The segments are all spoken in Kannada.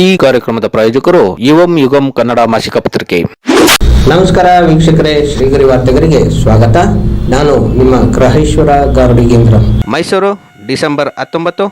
ಈ ಕಾರ್ಯಕ್ರಮದ ಪ್ರಾಯೋಜಕರು ಯುವಂ ಯುಗಂ ಕನ್ನಡ ಮಾಸಿಕ ಪತ್ರಿಕೆ. ನಮಸ್ಕಾರ ವೀಕ್ಷಕರೇ ಶ್ರೀಗರಿ ವಾರ್ತೆಗರಿಗೆ ಸ್ವಾಗತ. ನಾನು ನಿಮ್ಮ ಗ್ರಹೇಶ್ವರ ಗಾರ್ಡಿಗೇಂದ್ರ ಮೈಸೂರು ಡಿಸೆಂಬರ್ ಹತ್ತೊಂಬತ್ತು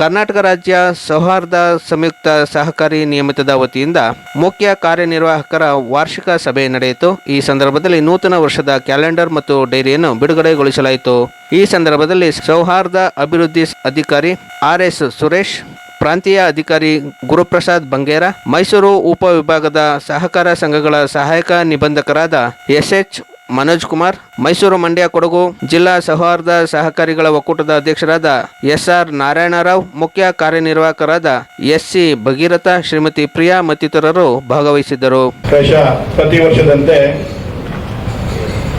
ಕರ್ನಾಟಕ ರಾಜ್ಯ ಸೌಹಾರ್ದ ಸಂಯುಕ್ತ ಸಹಕಾರಿ ನಿಯಮಿತದ ವತಿಯಿಂದ ಮುಖ್ಯ ಕಾರ್ಯನಿರ್ವಾಹಕರ ವಾರ್ಷಿಕ ಸಭೆ ನಡೆಯಿತು. ಈ ಸಂದರ್ಭದಲ್ಲಿ ನೂತನ ವರ್ಷದ ಕ್ಯಾಲೆಂಡರ್ ಮತ್ತು ಡೈರಿಯನ್ನು ಬಿಡುಗಡೆಗೊಳಿಸಲಾಯಿತು. ಈ ಸಂದರ್ಭದಲ್ಲಿ ಸೌಹಾರ್ದ ಅಭಿವೃದ್ಧಿ ಅಧಿಕಾರಿ ಆರ್ ಎಸ್ ಸುರೇಶ್ ಪ್ರಾಂತೀಯ ಅಧಿಕಾರಿ ಗುರುಪ್ರಸಾದ್ ಬಂಗೇರ, ಮೈಸೂರು ಉಪವಿಭಾಗದ ಸಹಕಾರ ಸಂಘಗಳ ಸಹಾಯಕ ನಿಬಂಧಕರಾದ ಎಸ್ಎಚ್ ಮನೋಜ್ ಕುಮಾರ್, ಮೈಸೂರು ಮಂಡ್ಯ ಕೊಡಗು ಜಿಲ್ಲಾ ಸೌಹಾರ್ದ ಸಹಕಾರಿಗಳ ಒಕ್ಕೂಟದ ಅಧ್ಯಕ್ಷರಾದ ಎಸ್ಆರ್ ನಾರಾಯಣರಾವ್, ಮುಖ್ಯ ಕಾರ್ಯನಿರ್ವಾಹಕರಾದ ಎಸ್ ಸಿ ಭಗೀರಥ, ಶ್ರೀಮತಿ ಪ್ರಿಯಾ ಮತ್ತಿತರರು ಭಾಗವಹಿಸಿದ್ದರು. ಪ್ರತಿ ವರ್ಷದಂತೆ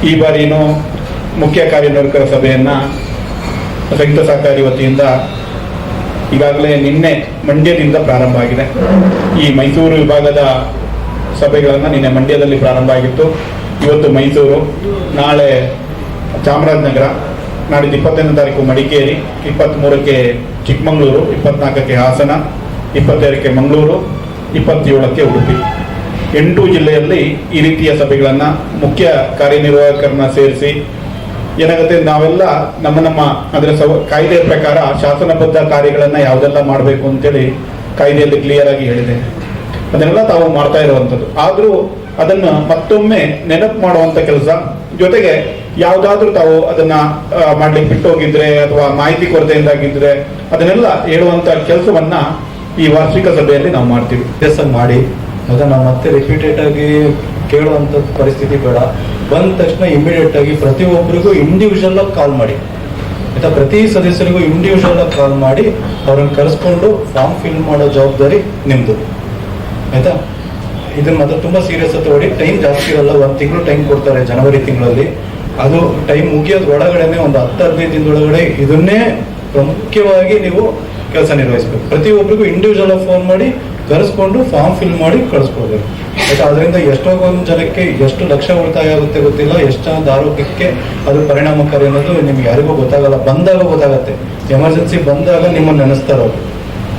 ಈ ಬಾರಿನೂ ಮುಖ್ಯ ಕಾರ್ಯನಿರ್ವಾಹಕರ ಸಭೆಯನ್ನ ಸಂಯುಕ್ತ ಸಹಕಾರಿ ವತಿಯಿಂದ ಈಗಾಗಲೇ ನಿನ್ನೆ ಮಂಡ್ಯದಿಂದ ಪ್ರಾರಂಭ ಆಗಿದೆ. ಈ ಮೈಸೂರು ವಿಭಾಗದ ಸಭೆಗಳನ್ನು ನಿನ್ನೆ ಮಂಡ್ಯದಲ್ಲಿ ಪ್ರಾರಂಭ ಆಗಿತ್ತು. ಇವತ್ತು ಮೈಸೂರು, ನಾಳೆ ಚಾಮರಾಜನಗರ, ನಾಡಿದ್ದು ಇಪ್ಪತ್ತೈದನೇ ತಾರೀಕು ಮಡಿಕೇರಿ ಇಪ್ಪತ್ತ್ಮೂರಕ್ಕೆ ಚಿಕ್ಕಮಗಳೂರು, ಇಪ್ಪತ್ನಾಲ್ಕಕ್ಕೆ ಹಾಸನ ಇಪ್ಪತ್ತೆರಡಕ್ಕೆ ಮಂಗಳೂರು, ಇಪ್ಪತ್ತೇಳಕ್ಕೆ ಉಡುಪಿ. ಎಂಟು ಜಿಲ್ಲೆಯಲ್ಲಿ ಈ ರೀತಿಯ ಸಭೆಗಳನ್ನು ಮುಖ್ಯ ಕಾರ್ಯನಿರ್ವಾಹಕರನ್ನ ಸೇರಿಸಿ ಏನಾಗುತ್ತೆ, ನಾವೆಲ್ಲ ನಮ್ಮ ನಮ್ಮ ಅಂದ್ರೆ ಸವ, ಕಾಯ್ದೆಯ ಪ್ರಕಾರ ಶಾಸನಬದ್ಧ ಕಾರ್ಯಗಳನ್ನು ಯಾವುದೆಲ್ಲ ಮಾಡಬೇಕು ಅಂತೇಳಿ ಕಾಯ್ದೆಯಲ್ಲಿ ಕ್ಲಿಯರ್ ಆಗಿ ಹೇಳಿದೆ. ಅದನ್ನೆಲ್ಲ ತಾವು ಮಾಡ್ತಾ ಇರುವಂಥದ್ದು. ಆದರೂ ಅದನ್ನು ಮತ್ತೊಮ್ಮೆ ನೆನಪು ಮಾಡುವಂಥ ಕೆಲಸ ಜೊತೆಗೆ ಯಾವುದಾದ್ರೂ ತಾವು ಅದನ್ನ ಮಾಡ್ಲಿಕ್ಕೆ ಬಿಟ್ಟು ಹೋಗಿದ್ರೆ ಅಥವಾ ಮಾಹಿತಿ ಕೊರತೆಯಿಂದಾಗಿದ್ರೆ ಅದನ್ನೆಲ್ಲ ಹೇಳುವಂತ ಕೆಲಸವನ್ನ ಈ ವಾರ್ಷಿಕ ಸಭೆಯಲ್ಲಿ ನಾವು ಮಾಡ್ತೀವಿ. ಮಾಡಿ. ಅದನ್ನ ಮತ್ತೆ ರಿಪೀಟೆಡ್ ಆಗಿ ಕೇಳುವಂತ ಪರಿಸ್ಥಿತಿ ಬೇಡ. ಬಂದ ತಕ್ಷಣ ಇಮಿಡಿಯೇಟ್ ಆಗಿ ಪ್ರತಿಯೊಬ್ಬರಿಗೂ ಇಂಡಿವಿಜುವಲ್ ಆಗಿ ಕಾಲ್ ಮಾಡಿ. ಆಯ್ತಾ? ಪ್ರತಿ ಸದಸ್ಯರಿಗೂ ಇಂಡಿವಿಜುವಲ್ ಆಗಿ ಕಾಲ್ ಮಾಡಿ, ಅವ್ರನ್ನ ಕರೆಸ್ಕೊಂಡು ಫಾರ್ಮ್ ಫಿಲ್ ಮಾಡೋ ಜವಾಬ್ದಾರಿ ನಿಮ್ದು. ಆಯ್ತಾ? ಇದನ್ನ ಮಾತ್ರ ತುಂಬಾ ಸೀರಿಯಸ್ ತಗೊಳ್ಳಿ ಟೈಮ್ ಜಾಸ್ತಿ ಇರಲ್ಲ. ಒಂದ್ ತಿಂಗಳು ಟೈಮ್ ಕೊಡ್ತಾರೆ ಜನವರಿ ತಿಂಗಳಲ್ಲಿ. ಅದು ಟೈಮ್ ಮುಗಿಯೋದ್ ಒಳಗಡೆನೆ ಒಂದು ಹತ್ತು ಹದಿನೈದು ದಿನದೊಳಗಡೆ ಇದನ್ನೇ ಪ್ರಮುಖವಾಗಿ ನೀವು ಕೆಲಸ ನಿರ್ವಹಿಸಬೇಕು. ಪ್ರತಿಯೊಬ್ಬರಿಗೂ ಇಂಡಿವಿಜುವಲ್ ಆಗಿ ಫೋನ್ ಮಾಡಿ ಕರೆಸ್ಕೊಂಡು ಫಾರ್ಮ್ ಫಿಲ್ ಮಾಡಿ ಕಳಿಸ್ಕೊಡ್ಬೇಕು. ಬಟ್ ಅದರಿಂದ ಎಷ್ಟೋ ಒಂದು ಜನಕ್ಕೆ ಎಷ್ಟು ಲಕ್ಷ ಉಳಿತಾಯ ಆಗುತ್ತೆ ಗೊತ್ತಿಲ್ಲ, ಎಷ್ಟು ಜನದ ಆರೋಗ್ಯಕ್ಕೆ ಅದು ಪರಿಣಾಮಕಾರಿ ಅನ್ನೋದು ನಿಮ್ಗೆ ಯಾರಿಗೂ ಗೊತ್ತಾಗಲ್ಲ. ಬಂದಾಗ ಗೊತ್ತಾಗತ್ತೆ. ಎಮರ್ಜೆನ್ಸಿ ಬಂದಾಗ ನಿಮ್ಮನ್ನ ನೆನೆಸ್ತಾರೆ ಅವರು.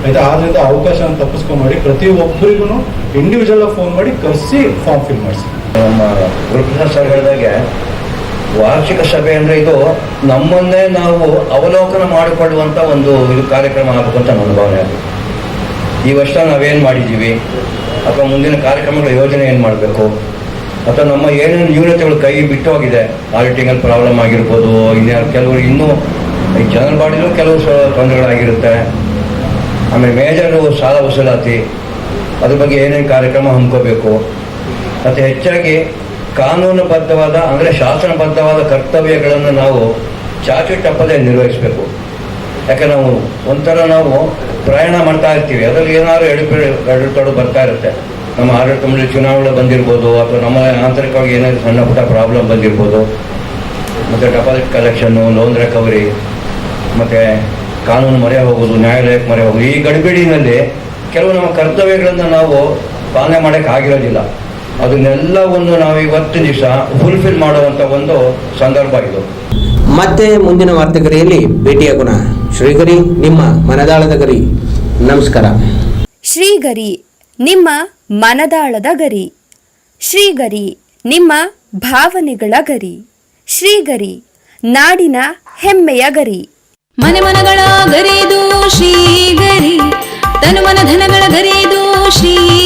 ಆಯ್ತಾ? ಆದ್ರಿಂದ ಅವಕಾಶ ಪ್ರತಿ ಪ್ರತಿಯೊಬ್ಬರಿಗೂ ಇಂಡಿವಿಜುವಲ್ ಫೋನ್ ಮಾಡಿ ಕರೆಸಿ ಫಾರ್ಮ್ ಫಿಲ್ ಮಾಡಿಸಿ. ನಮ್ಮ ಗುರುಕೃಷ್ಣ ಸರ್ ಹೇಳಿದಾಗೆ, ವಾರ್ಷಿಕ ಸಭೆ ಅಂದ್ರೆ ಇದು ನಮ್ಮನ್ನೇ ನಾವು ಅವಲೋಕನ ಮಾಡಿಕೊಳ್ಳುವಂತ ಒಂದು ಇದು ಕಾರ್ಯಕ್ರಮ ಆಗಬೇಕು ಅಂತ ನನ್ನ ಭಾವನೆ ಅದು. ಈ ವರ್ಷ ನಾವೇನು ಮಾಡಿದ್ದೀವಿ? ಅಥವಾ ಮುಂದಿನ ಕಾರ್ಯಕ್ರಮಗಳ ಯೋಜನೆ ಏನು ಮಾಡಬೇಕು? ಅಥವಾ ನಮ್ಮ ಏನೇನು ನ್ಯೂನತೆಗಳು ಕೈ ಬಿಟ್ಟು ಹೋಗಿದೆ? ಆಡಿಟಿಂಗಲ್ಲಿ ಪ್ರಾಬ್ಲಮ್ ಆಗಿರ್ಬೋದು ಇನ್ಯಾರು ಕೆಲವರು ಇನ್ನೂ ಈ ಜನರಲ್ ಬಾಡಿಲೂ ಕೆಲವು ತೊಂದರೆಗಳಾಗಿರುತ್ತೆ. ಆಮೇಲೆ ಮೇಜರು ಸಾಲ ವಸೂಲಾತಿ, ಅದ್ರ ಬಗ್ಗೆ ಏನೇನು ಕಾರ್ಯಕ್ರಮ ಹಮ್ಕೋಬೇಕು? ಮತ್ತು ಹೆಚ್ಚಾಗಿ ಕಾನೂನುಬದ್ಧವಾದ, ಅಂದರೆ ಶಾಸನಬದ್ಧವಾದ ಕರ್ತವ್ಯಗಳನ್ನು ನಾವು ಚಾಚು ತಪ್ಪದೆ ನಿರ್ವಹಿಸಬೇಕು. ಯಾಕೆ ನಾವು ಒಂಥರ ನಾವು ಪ್ರಯಾಣ ಮಾಡ್ತಾ ಇರ್ತೀವಿ. ಅದರಲ್ಲಿ ಏನಾದ್ರು ಎಡುಪೇಡು ಎಡತಡು ಬರ್ತಾ ಇರುತ್ತೆ. ನಮ್ಮ ಆಡಳಿತ ಚುನಾವಣೆ ಬಂದಿರ್ಬೋದು, ಅಥವಾ ನಮ್ಮ ಆಂತರಿಕವಾಗಿ ಏನಾದ್ರು ಸಣ್ಣ ಪುಟ್ಟ ಪ್ರಾಬ್ಲಮ್ ಬಂದಿರ್ಬೋದು. ಮತ್ತು ಡೆಪಾಸಿಟ್ ಕಲೆಕ್ಷನ್ನು ಲೋನ್ ರಿಕವರಿ ಮತ್ತು ಕಾನೂನು ಮೊರೆ ಹೋಗೋದು, ನ್ಯಾಯಾಲಯಕ್ಕೆ ಮೊರೆ ಹೋಗೋದು. ಈ ಗಡಿಬಿಡಿನಲ್ಲಿ ಕೆಲವು ನಮ್ಮ ಕರ್ತವ್ಯಗಳನ್ನು ನಾವು ಪಾಲನೆ ಮಾಡೋಕ್ಕೆ ಆಗಿರೋದಿಲ್ಲ ಅದನ್ನೆಲ್ಲವನ್ನು ನಾವು ಇವತ್ತಿನ ದಿವಸ ಫುಲ್ಫಿಲ್ ಮಾಡುವಂತ ಒಂದು ಸಂದರ್ಭ ಇದು. ಮತ್ತೆ ಮುಂದಿನ ವಾರ್ತೆಗರಿಯಲ್ಲಿ ಭೇಟಿಯಾಗೋಣ ಶ್ರೀಗರಿ ನಿಮ್ಮ ಮನದಾಳದ ಗರಿ. ನಮಸ್ಕಾರ. ಶ್ರೀಗರಿ ನಿಮ್ಮ ಮನದಾಳದ ಗರಿ. ಶ್ರೀಗರಿ ನಿಮ್ಮ ಭಾವನೆಗಳ ಗರಿ. ಶ್ರೀಗರಿ ನಾಡಿನ ಹೆಮ್ಮೆಯ ಗರಿ. ಮನೆ ಮನಗಳ ಗರಿದು ಶ್ರೀಗರಿ ತನು ಮನ ಧನಗಳ ಗರಿದು ಶ್ರೀಗರಿ